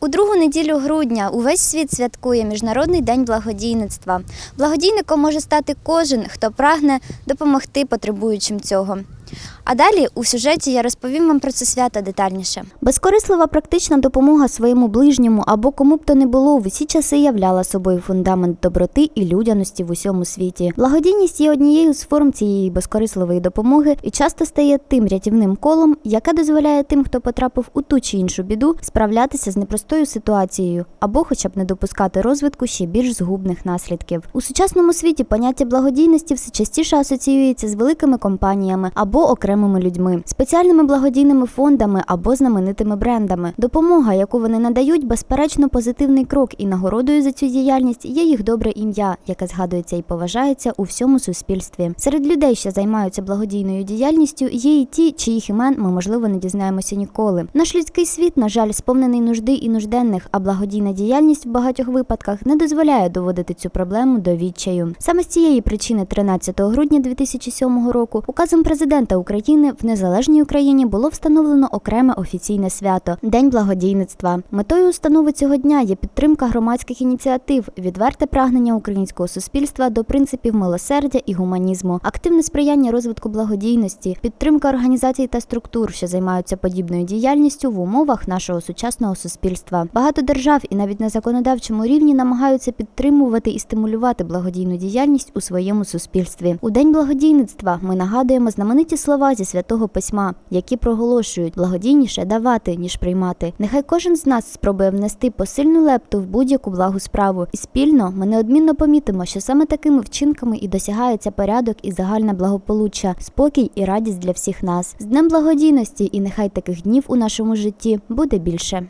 У другу неділю грудня увесь світ святкує Міжнародний день благодійництва. Благодійником може стати кожен, хто прагне допомогти потребуючим цього. А далі у сюжеті я розповім вам про це свято детальніше. Безкорислива практична допомога своєму ближньому або кому б то не було в усі часи являла собою фундамент доброти і людяності в усьому світі. Благодійність є однією з форм цієї безкорисливої допомоги і часто стає тим рятівним колом, яке дозволяє тим, хто потрапив у ту чи іншу біду, справлятися з непростою ситуацією або хоча б не допускати розвитку ще більш згубних наслідків. У сучасному світі поняття благодійності все частіше асоціюється з великими компаніями або окремими людьми, спеціальними благодійними фондами або знаменитими брендами. Допомога, яку вони надають, безперечно позитивний крок, і нагородою за цю діяльність є їх добре ім'я, яке згадується і поважається у всьому суспільстві. Серед людей, що займаються благодійною діяльністю, є і ті, чиїх імен ми можливо не дізнаємося ніколи. Наш людський світ, на жаль, сповнений нужди і нужденних, а благодійна діяльність в багатьох випадках не дозволяє доводити цю проблему до відчаю. Саме з цієї причини, 13 грудня 2007 року, указом президента України в незалежній Україні було встановлено окреме офіційне свято День благодійництва. Метою установи цього дня є підтримка громадських ініціатив, відверте прагнення українського суспільства до принципів милосердя і гуманізму, активне сприяння розвитку благодійності, підтримка організацій та структур, що займаються подібною діяльністю в умовах нашого сучасного суспільства. Багато держав і навіть на законодавчому рівні намагаються підтримувати і стимулювати благодійну діяльність у своєму суспільстві. У день благодійництва ми нагадуємо знамениті слова зі святого письма, які проголошують благодійніше давати ніж приймати. Нехай кожен з нас спробує внести посильну лепту в будь-яку благу справу, і спільно ми неодмінно помітимо, що саме такими вчинками і досягається порядок і загальне благополуччя, спокій і радість для всіх нас. З днем благодійності, і нехай таких днів у нашому житті буде більше.